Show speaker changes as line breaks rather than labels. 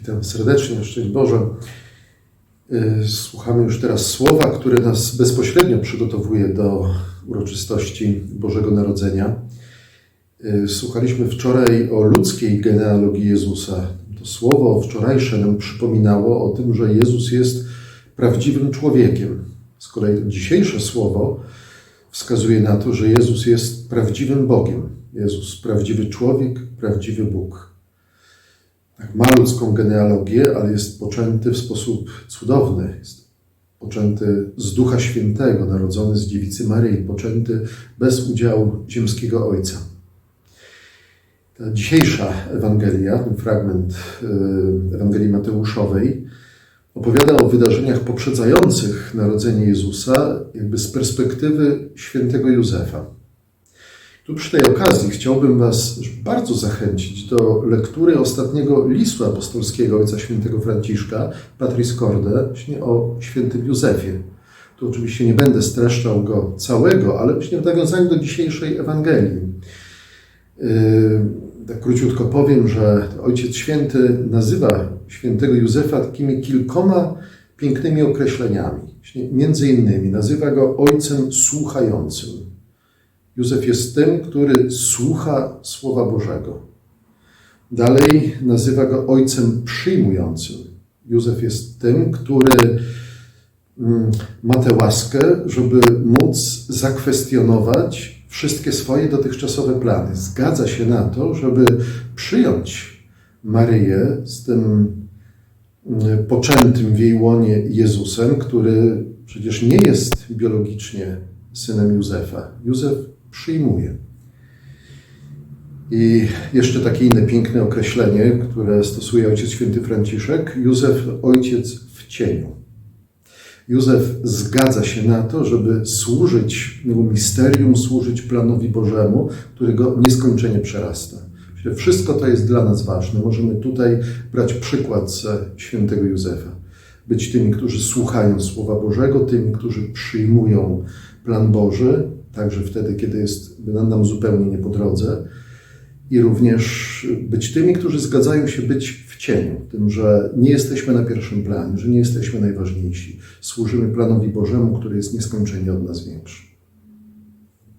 Witam serdecznie, szczęść Boże. Y, Słuchamy już teraz słowa, które nas bezpośrednio przygotowuje do uroczystości Bożego Narodzenia. Y, Słuchaliśmy wczoraj o ludzkiej genealogii Jezusa. To słowo wczorajsze nam przypominało o tym, że Jezus jest prawdziwym człowiekiem. Z kolei dzisiejsze słowo wskazuje na to, że Jezus jest prawdziwym Bogiem. Jezus, prawdziwy człowiek, prawdziwy Bóg tak, ma ludzką genealogię, ale jest poczęty w sposób cudowny. Jest poczęty z Ducha Świętego, narodzony z dziewicy Maryi, poczęty bez udziału ziemskiego Ojca. Ta dzisiejsza Ewangelia, ten fragment y, Ewangelii Mateuszowej, opowiada o wydarzeniach poprzedzających narodzenie Jezusa, jakby z perspektywy świętego Józefa. Tu przy tej okazji chciałbym Was bardzo zachęcić do lektury ostatniego listu apostolskiego Ojca Świętego Franciszka, Patris Corde, właśnie o świętym Józefie. Tu oczywiście nie będę streszczał go całego, ale właśnie w nawiązaniu do dzisiejszej Ewangelii. Yy, Tak króciutko powiem, że Ojciec Święty nazywa świętego Józefa takimi kilkoma pięknymi określeniami. Między innymi nazywa go ojcem słuchającym. Józef jest tym, który słucha Słowa Bożego. Dalej nazywa go ojcem przyjmującym. Józef jest tym, który mm, ma tę łaskę, żeby móc zakwestionować wszystkie swoje dotychczasowe plany. Zgadza się na to, żeby przyjąć Maryję z tym mm, poczętym w jej łonie Jezusem, który przecież nie jest biologicznie synem Józefa. Józef przyjmuje. I jeszcze takie inne piękne określenie, które stosuje Ojciec Święty Franciszek. Józef, ojciec w cieniu. Józef zgadza się na to, żeby służyć misterium, służyć planowi Bożemu, który go nieskończenie przerasta. Wszystko to jest dla nas ważne. Możemy tutaj brać przykład ze świętego Józefa. Być tymi, którzy słuchają Słowa Bożego, tymi, którzy przyjmują plan Boży, także wtedy, kiedy jest nam zupełnie nie po drodze. I również być tymi, którzy zgadzają się być w cieniu, tym, że nie jesteśmy na pierwszym planie, że nie jesteśmy najważniejsi. Służymy planowi Bożemu, który jest nieskończenie od nas większy.